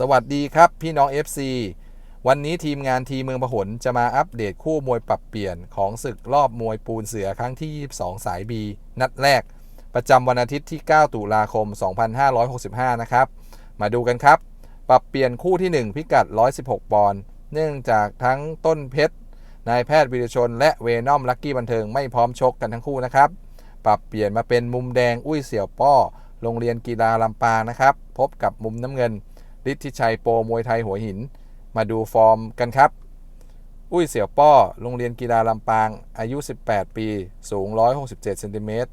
สวัสดีครับพี่น้อง FC วันนี้ทีมงานทีเมืองพหลจะมาอัปเดตคู่มวยปรับเปลี่ยนของศึกรอบมวยปูนเสือครั้งที่ 22 สาย B นัดแรก ประจำวันอาทิตย์ที่ 9 ตุลาคม 2565 นะครับ มาดูกันครับ ปรับเปลี่ยนคู่ที่ 1 พิกัด 116 ปอนด์เนื่องจากทั้งต้นเพชรนายแพทย์วิรชน และเวนอมลักกี้บันเทิงไม่พร้อมชกกันทั้งคู่นะครับ ปรับเปลี่ยนมาเป็นมุมแดงอุ้ยเสี่ยวป้อโรงเรียนกีฬาลำปางนะครับ พบกับมุมน้ำเงิน ฤทธิชัยโปมวยไทยหัวหิน มาดูฟอร์มกันครับ อุ้ยเสี่ยวป้อ โรงเรียนกีฬาลำปาง อายุ 18 ปี สูง 167เซนติเมตร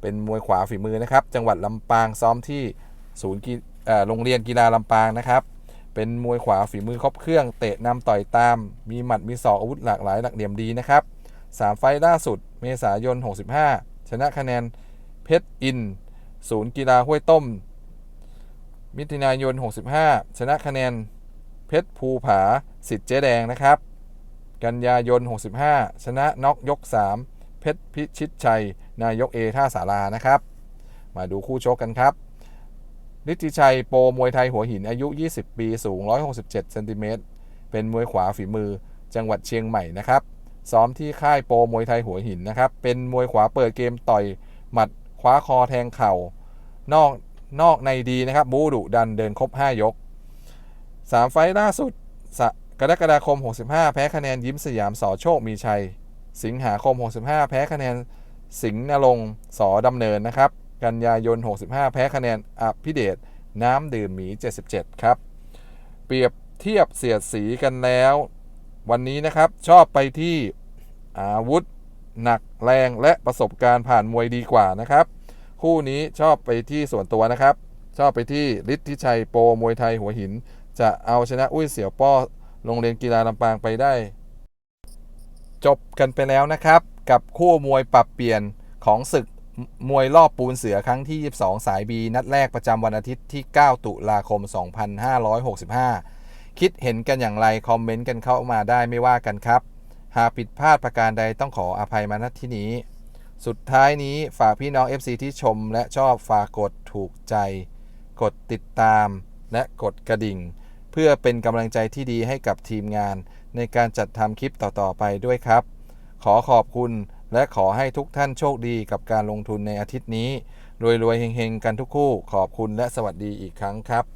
เป็นมวยขวาฝีมือนะครับ จังหวัดลำปางซ้อมที่ศูนย์กีเอ่อโรงเรียนกีฬาลำปางนะครับ เป็นมวยขวาฝีมือครบเครื่อง เตะนำต่อยตาม มีหมัดมีศอกอาวุธหลากหลายหลักเหลี่ยมดีนะครับ3ไฟล์ล่าสุด เมษายน 65 ชนะคะแนนเพชรอิน ศูนย์กีฬาห้วยต้ม มิถุนายน 65 ชนะคะแนนเพชรภูผาสิทธิ์เจ๊แดงนะครับ กันยายน 65 ชนะน็อกยก 3 เพชรพิชิตชัย นายกเอท่าสารานะครับ มาดูคู่ชกกันครับฤทธิชัยโปรมวยไทยหัวหินอายุ 20 ปีสูง 167เซนติเมตรเป็นมวยขวาฝีมือจังหวัดเชียงใหม่นะครับ ซ้อมที่ค่ายโปรมวยไทยหัวหินนะครับ เป็นมวยขวาเปิดเกมต่อยหมัดคว้าคอแทงเข่า นอก นอกในดีนะครับบูดุดันเดินครบ 5 ยก 3 ไฟล์ล่าสุดสกรกฎาคม 65 แพ้คะแนนยิ้มสยามสอโชคมีชัย สิงหาคม 65 แพ้คะแนนสิงห์นรงสอดำเนินนะครับ กันยายน 65 แพ้คะแนนอภิเดชน้ำดื่มหมี 77 ครับ เปรียบเทียบเสียดสีกันแล้ว วันนี้นะครับชอบไปที่อาวุธ หนักแรงและประสบการณ์ผ่านมวยดีกว่านะครับ คู่นี้ชอบไปที่ส่วนตัวนะครับ ชอบไปที่ฤทธิชัยโปมวยไทยหัวหิน จะเอาชนะอุ้ยเสี่ยวป้อโรงเรียนกีฬาลำปางไปได้ จบกันไปแล้วนะครับ กับคู่มวยปรับเปลี่ยนของศึกมวยรอบปูนเสือครั้งที่ 22 สายบีนัดแรกประจำวันอาทิตย์ที่ 9 ตุลาคม 2565 คิดเห็นกันอย่างไร คอมเมนต์กันเข้ามาได้ไม่ว่ากันครับ หากผิดพลาดประการใดต้องขออภัยมาณที่นี้ สุดท้ายนี้ฝากพี่น้อง FC ที่ชมและชอบฝากกดถูกใจ กดติดตามและกดกระดิ่ง เพื่อเป็นกำลังใจที่ดีให้กับทีมงาน ในการจัดทำคลิปต่อๆไปด้วยครับ ขอขอบคุณและขอให้ทุกท่านโชคดีกับการลงทุนในอาทิตย์นี้รวยๆเฮงๆ กันทุกคู่ ขอบคุณและสวัสดีอีกครั้งครับ